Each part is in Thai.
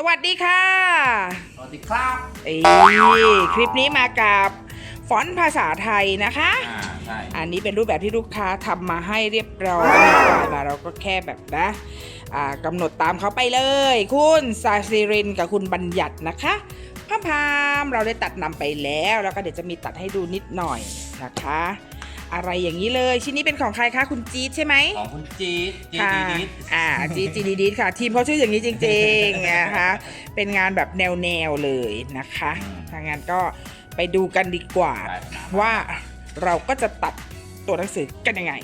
สวัสดีค่ะ สวัสดีครับเอ้ยคลิปนี้มากับฟอนต์ภาษาไทยนะคะ อ่าใช่อันนี้เป็นรูปแบบที่ลูกค้าทำมาให้เรียบร้อยมาเราก็แค่แบบนะอ่ากำหนดตามเขาไปเลย คุณซาซิรินกับคุณบัญญัตินะคะพามพามเราได้ตัดนำไปแล้ว แล้วก็เดี๋ยวจะมีตัดให้ดูนิดหน่อยนะคะ อะไรอย่างนี้เลย ชิ้นนี้เป็นของใครคะคุณจี๊ดใช่ไหมของคุณจี๊ดจี๊ดค่ะจี๊ดอ่าจีจีดีดีค่ะ ทีมเขาชื่ออย่างนี้จริงๆนะคะเป็นงานแบบแนวแนวๆเลยนะคะทางงานก็ไปดูกันดีกว่าได้ว่าเราก็จะตัดตัวหนังสือกันยังไง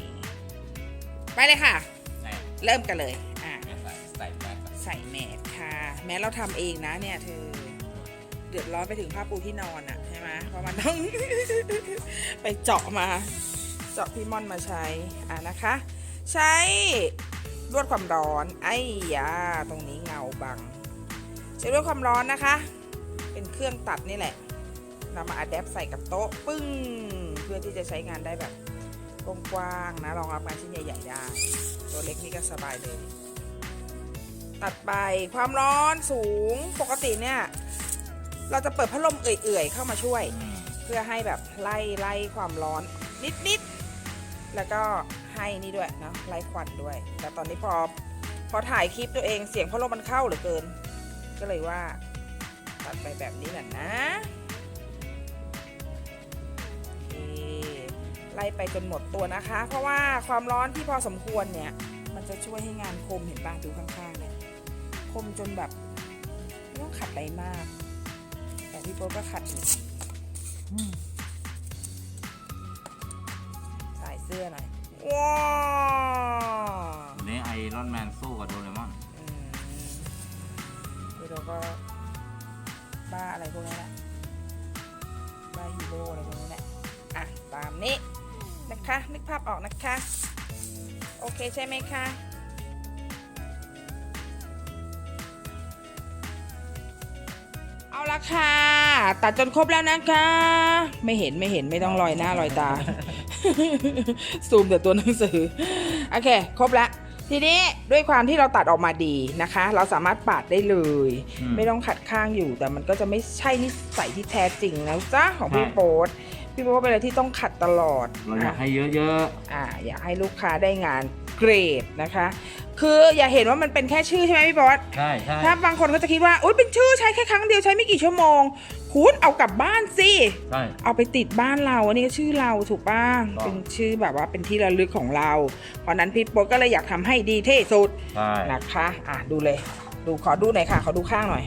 ไปเลยค่ะ ใส่เริ่มกันเลยอ่าใส่ใส่แมสใส่แมสค่ะ แม้เราทำเองนะเนี่ยเธอ เดือดร้อนไปถึงผ้าปูที่นอนอะใช่ไหมเพราะมันต้อง ไปเจาะมา เจาะพีมอนมาใช้อ่านะคะ ใช้ลวดความร้อนไอ้ยาตรงนี้เงาบัง ใช้ลวดความร้อนนะคะ เป็นเครื่องตัดนี่แหละนำมาอัดแอปใส่กับโต๊ะปึ้ง เพื่อที่จะใช้งานได้แบบกว้างๆนะรองรับงานชิ้นใหญ่ๆได้ ตัวเล็กนี่ก็สบายเลย ตัดไปความร้อนสูงปกติเนี่ย เราจะเปิดพัดลมเอื่อยๆเข้ามาช่วย เพื่อให้แบบไล่ไล่ความร้อนนิดๆ แล้วก็ให้นี่ด้วยเนาะไล่ควันด้วย แต่ตอนนี้พอพอถ่ายคลิปตัวเองเสียงพัดลมมันเข้าเหลือเกิน ก็เลยว่าตัดไปแบบนี้แหละนะโอเคไล่ไปจนหมดตัวนะคะ เพราะว่าความร้อนที่พอสมควรเนี่ย มันจะช่วยให้งานคมเห็นป่ะดูข้างๆเนี่ยคมจนแบบไม่ต้องขัดอะไรมาก แต่พี่โป๊ก็ขัดอีก เสื้อหน่อยว้าววันนี้ไอรอนแมนสู้กับโดเรมอนอืมพี่โป๊ก็บ้าอะไรพวกนี้แหละบ้าฮีโร่อะไรพวกนี้แหละอะตามนี้นะคะนึกภาพออกนะคะ โอเคใช่ไหมคะเอาละค่ะ ตัดจนครบแล้วนะคะ ไม่เห็นไม่เห็นไม่ต้องลอยหน้าลอยตา ซูมแต่ตัวหนังสือ โอเค ครบแล้วทีนี้ด้วยความที่เราตัดออกมาดีนะคะ เราสามารถปาดได้เลย ไม่ต้องขัดข้างอยู่แต่มันก็จะไม่ใช่นิสัยที่แท้จริงแล้วจ้าของพี่โป๊ตพี่โป๊ตเป็นอะไรที่ต้องขัดตลอดเราอยากอะให้เยอะอ่าอยากให้ลูกค้าได้งานเกรดนะคะ คืออย่าเห็นว่ามันเป็นแค่ชื่อใช่ไหมพี่บอสๆใช่ใช่ถ้าบางคนก็จะคิดว่าอุ้ยเป็นชื่อใช้แค่ครั้งเดียวใช้ไม่กี่ชั่วโมง คุณเอากลับบ้านสิ ใช่ เอาไปติดบ้านเราอันนี้ก็ชื่อเราถูกป่ะถูกต้อง เป็นชื่อแบบว่าเป็นที่ระลึกของเรา เพราะนั้นพี่โป๊ตก็เลยอยากทำให้ดีที่สุดใช่นะคะอะดูเลย ดูขอดูหน่อยค่ะ ขอดูข้างหน่อย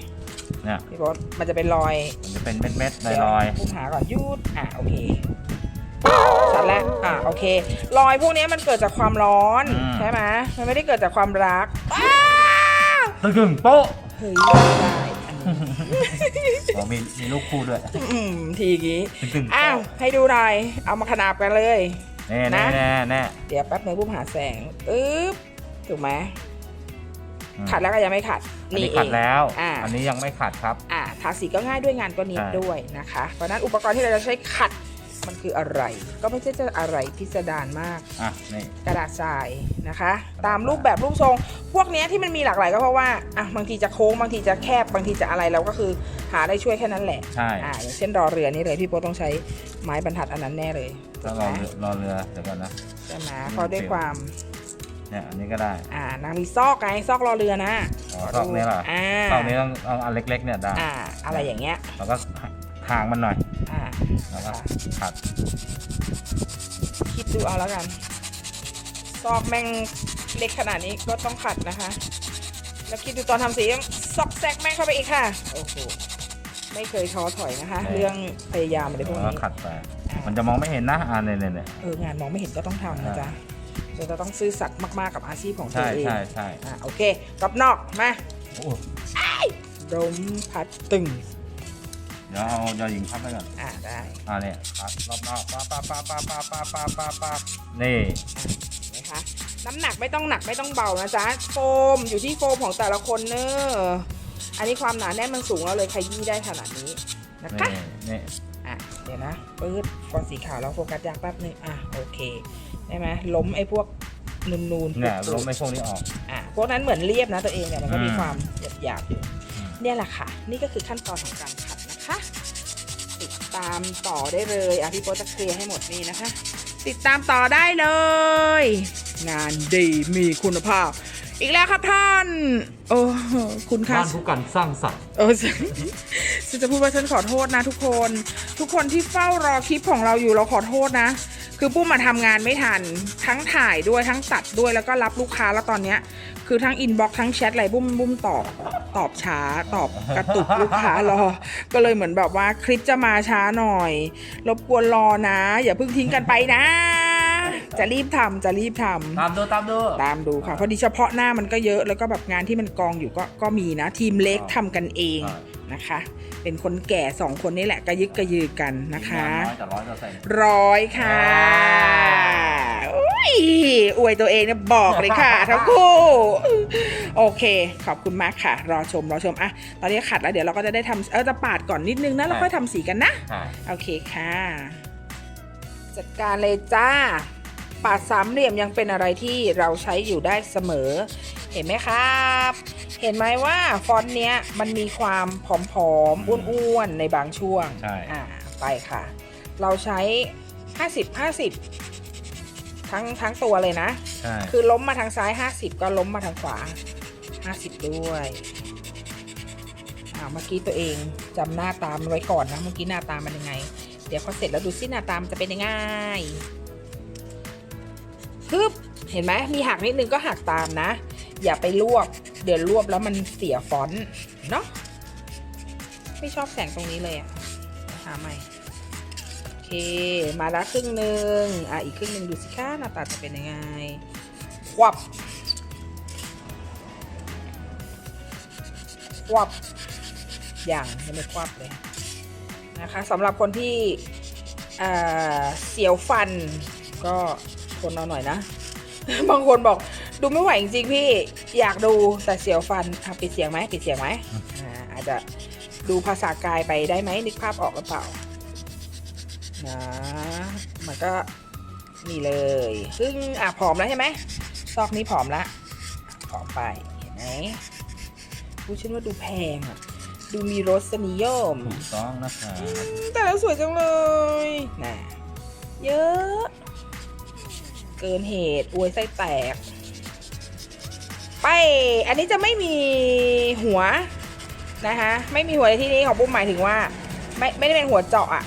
เนี่ยพี่โป๊ตมันจะเป็นรอยมันจะเป็นเม็ดๆลเดี๋ยวอยผู้หาก่อนยุดอะโอเคชัดแล้วอะโอเค รอยพวกนี้มันเกิดจากความร้อนใช่ไหมมันไม่ได้เกิดจากความรักอ้าวๆตึงๆโป๊ะ เฮ้ยไม่ได้ อันนี้อ๋อมีมีลูกคู่ด้วยอืมทีกี้ตึงๆอ้าวโป๊ะให้ดูหน่อย เอามาขนาบกันเลย แน่นะแน่แน่แน่เดี๋ยวแป๊บนึงผู้หาแสงอึ๊บถูกไหมอืมขัดแล้วก็ยังไม่ขัดอันนี่นี้เอขัดงแล้วอ่าอันนี้ยังไม่ขัดครับ อ่าทาสีก็ง่ายด้วยงานก็เนียบใช่ด้วยนะคะ เพราะฉะนั้นอุปกรณ์ที่เราจะใช้ขัด มันคืออะไร ก็ไม่ใช่จะอะไรพิสดารมาก อะนี่กระดาษทรายนะคะ ตามรูปแบบรูปทรง พวกเนี้ยที่มันมีหลากหลายก็เพราะว่าอะบางทีจะโค้งบางทีจะแคบบางทีจะอะไรเราก็คือหาได้ช่วยแค่นั้นแหละใช่อ่าอย่างเช่นรอเรือนี่เลยพี่โป๊ตต้องใช้ไม้บรรทัดอันนั้นแน่เลยก็รอเรือรอเรือเดี๋ยวก่อนนะใช่ไหมเพราะด้วยความเนี่ยอันนี้ก็ได้ อ่านางมีซอกไงซอกรอเรือนะอ๋อซอกนี้เหรออ่าตอนนี้ต้องเอาอันเล็กๆเนี่ยได้อ่าอะไรอย่างเงี้ยแล้วก็ทางมันหน่อยอ่า แล้วก็ขัดคิดดูเอาแล้วกัน ซอกแม่งเล็กขนาดนี้ก็ต้องขัดนะคะ แล้วคิดดูตอนทำสียังซอกแซกแม่งเข้าไปอีกค่ะ โอ้โห ไม่เคยท้อถอยนะคะ เรื่องพยายามอะไรพวกแล้วก็นี้ขัดไป มันจะมองไม่เห็นนะอ่าเนี่ยเนี่ยเนี่ยเอองานมองไม่เห็นก็ต้องทำนะจ๊ะเดี๋ยวเราต้องซื่อสัตย์มากๆกับอาชีพของตัใช่วเอง ใช่ใช่อะโอเคกรอบนอกมาโอ้ ดมพัดตึง เดี๋ยวเอายอหญิงพับไปก่อนอ่าได้อ่าเนี่ยพับรอบนอกปั๊บปั๊บปั๊บปั๊บปั๊บปั๊บปั๊บปั๊บปั๊บนี่นะคะน้ำหนักไม่ต้องหนักไม่ต้องเบานะจ๊ะโฟมอยู่ที่โฟมของแต่ละคนเนอะอันนี้ความหนาแน่นมันสูงแล้วเลยขยี้ได้ขนาดนี้นะคะนี่นี่อะเดี๋ยวนะปื๊ดก่อนสีขาวแล้วโฟกัสยากแป๊บนึงอะโอเคได้ไหมล้มไอ้พวกนูนๆเนี่ยปุลดมๆไม่พวกนี้ออก อะพวกนั้นเหมือนเรียบนะตัวเองเนี่ยมันก็มีอืมความหยาบๆอยู่เนี่ยแหละค่ะ นี่ก็คือขั้นตอนของการขัดนะคะ ติดตามต่อได้เลยอะพี่โป๊จะเคลียร์ให้หมดนี่นะคะ ติดตามต่อได้เลย งานดีมีคุณภาพ อีกแล้วครับท่าน โอ้คุณค่าบ้านผู้กันสร้างสรรค์เออฉันฉันจะพูดว่าฉันขอโทษนะทุกคน ทุกคนที่เฝ้ารอคลิปของเราอยู่เราขอโทษนะ คือปุ้มมาทำงานไม่ทัน ทั้งถ่ายด้วยทั้งตัดด้วยแล้วก็รับลูกค้าแล้วตอนเนี้ย คือทั้งอินบ็อกทั้งแชทอะไรบุ้มบุ้มตอบตอบช้าตอบกระตุกลูกค้ารอ ก็เลยเหมือนแบบว่าคลิปจะมาช้าหน่อย รบกวนรอนะ อย่าเพิ่งทิ้งกันไปนะ จะรีบทำจะรีบทำตามดูตามดูตามดูค่ะเพราะดีเฉพาะหน้ามันก็เยอะแล้วก็แบบงานที่มันกองอยู่ก็ก็มีนะ ทีมเล็กทำกันเองนะคะ เป็นคนแก่สองคนนี่แหละกระยึกกระยือกันนะคะน้อยแต่ร้อยเปอร์เซ็นต์ร้อยค่ะว้าวอุ้ ยอวยตัวเองเนี่ยบอกเลยค่ะทั้งคู่โอเค ขอบคุณมากค่ะ รอชมรอชมอะตอนนี้ขัดแล้วเดี๋ยวเราก็จะได้ทำเออจะปาดก่อนนิดนึงนะแล้วค่อยทำสีกันนะใช่โอเคค่ะ จัดการเลยจ้าปาดสามเหลี่ยมยังเป็นอะไรที่เราใช้อยู่ได้เสมอ เห็นไหมครับ เห็นไหมว่าฟอนต์เนี้ยมันมีความผอมๆอ้วนๆในบางช่วงใช่อ่าไปค่ะ เราใช้ 50 50 ทั้งทั้งตัวเลยนะ ใช่คือล้มมาทางซ้าย 50 ก็ล้มมาทางขวา 50 ด้วยอ่าเมื่อกี้ตัวเองจำหน้าตามนไว้ก่อนนะเมื่อกี้หน้าตามันยังไง เดี๋ยวพอเสร็จแล้วดูซิหน้าตามนจะเป็นยังไงฮึบเห็นไหมมีหักนิดนึงก็หักตามนะ อย่าไปรวบเดี๋ยวรวบแล้วมันเสียฟอนต์เนาะไม่ชอบแสงตรงนี้เลยอะหาใหม่โอ เค มาแล้วครึ่งหนึ่งอะอีกครึ่งหนึ่งดูสิคะหน้าตาจะเป็นยังไง ควับ ควับ อย่างยังไม่ควับเลยนะคะสำหรับคนที่เอ่อเสียวฟันก็ทนเอาหน่อยนะ บางคนบอกดูไม่ไหวจริงๆพี่อยากดูแต่เสียวฟันอะปิดเสียงไหมปิดเสียงไหมอ่าอาจจะดูภาษากายไปได้ไหมนึกภาพออกหรือเปล่า นะ มันก็นี่เลย ซึ่งอะผอมแล้วใช่ไหมซอกนี้ผอมละผอมไป เห็นไหมผู้ฉันว่าดูแพงอะ ดูมีรสนิยม ถูกต้องนะคะแต่แล้วสวยจังเลยน่ะเยอะ เกินเหตุอวยไส้แตก ไป อันนี้จะไม่มีหัวนะคะ ไม่มีหัวในที่นี้ของปุ้มหมายถึงว่า ไม่ไม่ได้เป็นหัวเจาะอะ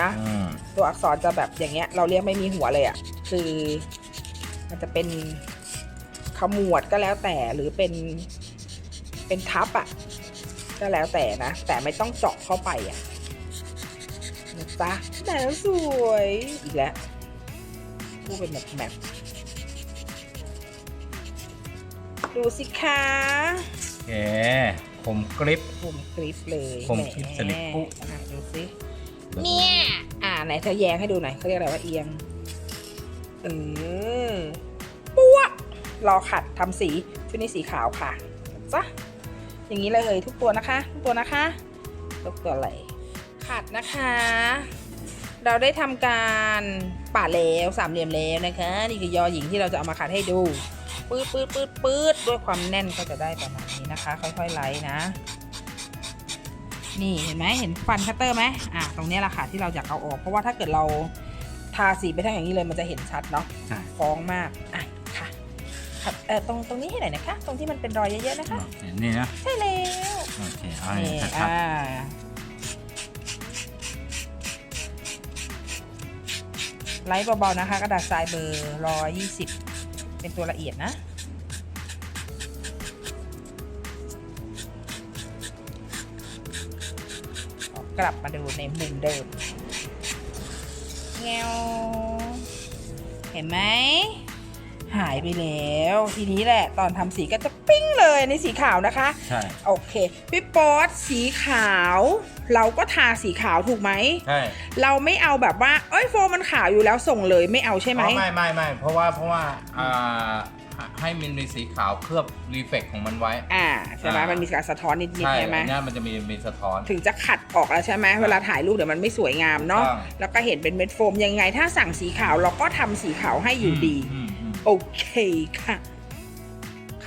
นะ อืมตัวอักษรจะแบบอย่างเงี้ย เราเรียกไม่มีหัวเลยอะ่ะ คือมันจะเป็นขมวดก็แล้วแต่หรือเป็นเป็นทับอะ่ะ ก็แล้วแต่นะ แต่ไม่ต้องเจาะเข้าไปอะ่ะนะจ๊ะแต่แล้วสวยอีกแล้วพูดเป็นแบบแมปดูสิคะโอเคผมกริป ผมกริฟเลยผมกริ๊บแหสลิปปุ๊ อะดูสิ เนี่ยอ่าไหนเธอแยงให้ดูหน่อยเขาเรียกอะไรว่าเอียงเออปั๊วรอขัดทำสีชุดนี้สีขาวค่ะจ้ะอย่างนี้เลยทุกตัวนะคะ ทุกตัวนะคะทุกตัวเลยขัดนะคะ เราได้ทำการปาดแล้วสามเหลี่ยมแล้วนะคะ นี่คือยอหญิงที่เราจะเอามาขัดให้ดูปืดปืดปืดปืดด้วยความแน่นก็จะได้ประมาณนี้นะคะ ค่อยๆไล่นะ นี่เห็นไหมเห็นฟันคัตเตอร์ไหมอะตรงเนี้ยแหละค่ะที่เราอยากเอาออก เพราะว่าถ้าเกิดเราทาสีไปทั้งอย่างนี้เลยมันจะเห็นชัดเนาะใช่ ฟ้องมากอะค่ะขัดเออตรงตรงนี้ให้หน่อยนะคะ ตรงที่มันเป็นรอยเยอะๆนะคะ เห็นนี่นะ ใช่แล้วโอเคเอาให้นี่ชัดอ่าไลท์เบาๆนะคะ กระดาษทรายเบอร์ร้อยยี่สิบเป็นตัวละเอียดนะ กลับมาดูในมุมเดิมเงวเห็นไหม หายไปแล้ว ทีนี้แหละ ตอนทำสีก็จะปิ้งเลยในสีขาวนะคะๆใช่ โอเค พี่ป๊อตสีขาว เราก็ทาสีขาวถูกไหม ใช่เราไม่เอาแบบว่า เอ้ยโฟมมันขาวอยู่แล้วส่งเลยไม่เอาใช่ไหม อ๋อไม่ไม่ไม่เพราะว่าเพราะว่าอ่า ให้มันมีสีขาวเคลือบรีเฟกของมันไว้ อ่าใช่ไหมอ่ามั มันมีการสะท้อนนิดๆใช่ใช่ไหมอันเนี้ยมันจะมีมีสะท้อน ถึงจะขัดออกแล้วใช่ไหมเวลาถ่ายรูปเดี๋ยวมันไม่สวยงามเนาะถูกต้อง แล้วก็เห็นเป็นเม็ดโฟมยังไง ถ้าสั่งสีขาวเราก็ทำสีขาวให้อยู่ดี มอืม โอเคค่ะ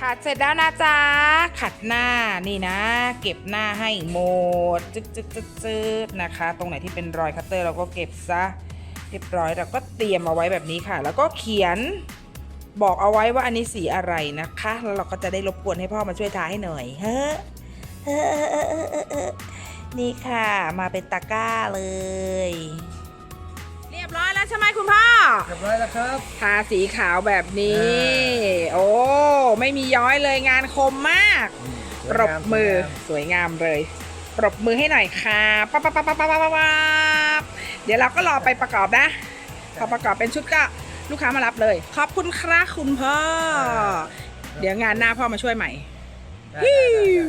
ขขัดเสร็จแล้วนะจ๊ะ ขัดหน้านี่นะ เก็บหน้าให้หมดจึ๊กจึ๊กจึ๊กจึ๊กนะคะ ตรงไหนที่เป็นรอยคัตเตอร์เราก็เก็บซะ เรียบร้อยเราก็เตรียมเอาไว้แบบนี้ค่ะ แล้วก็เขียน บอกเอาไว้ว่าอันนี้สีอะไรนะคะ แล้วเราก็จะได้รบกวนให้พ่อมาช่วยทาให้หน่อยเฮ้อเฮ้อเฮ้อเฮ้อเฮ้อเฮ้อเฮ้อนี่ค่ะ มาเป็นตะกร้าเลย เรียบร้อยแล้วใช่ไหมคุณพ่อ เรียบร้อยแล้วครับ ทาสีขาวแบบนี้ โอ้ ไม่มีย้อยเลยงานคมมาก ปรบมือสวยงามเลย ปรบมือให้หน่อยค่ะปั๊บปั๊บปั๊บปั๊บปั๊บปั๊บปั๊บเดี๋ยวเราก็รอไปประกอบนะ พอประกอบเป็นชุดก็ ลูกค้ามารับเลย ขอบคุณครับคุณพ่อ เดี๋ยวงานหน้าพ่อมาช่วยใหม่ฮิ้ว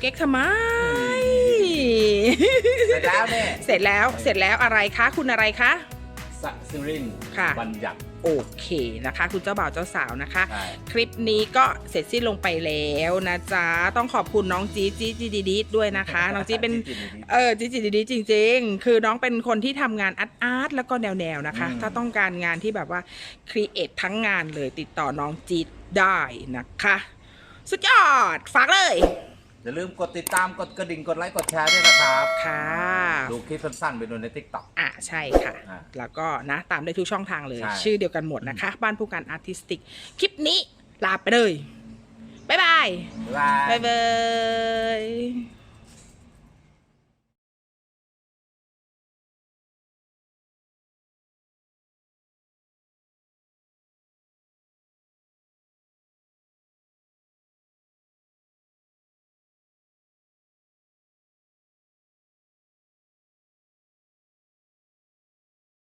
เก๊กทำไม เสร็จแล้วเนี่ยเสร็จแล้วเสร็จแล้วอะไรคะ คุณอะไรคะสักซิรินค่ะ บัญญัติ โอเคนะคะ คุณเจ้าบ่าวเจ้าสาวนะคะใช่คลิปนี้ก็เสร็จสิ้นลงไปแล้วนะจ๊ะต้องขอบคุณน้องจีจีจีดีดีด้วยนะคะ น้องจีเป็นเออจีจีดีดีจริง ๆ คือน้องเป็นคนที่ทำงานอาร์ตอาร์ตแล้วก็แนวแนวๆนะคะอืมถ้าต้องการงานที่แบบว่าครีเอททั้งงานเลยติดต่อน้องจีดได้นะคะ สุดยอดฝากเลย อย่าลืมกดติดตามกดกระดิ่งกดไลค์กดแชร์ด้วยนะครับค่ะดูคลิปสั้นๆไปดูในทิกตอก อะใช่ค่ะ อะแล้วก็นะตามได้ทุกช่องทางเลย ใช่ ชื่อเดียวกันหมดนะคะ บ้านผู้การอาร์ติสติก คลิปนี้ลาไปเลย บ๊ายบาย บ๊ายบาย บ๊ายบาย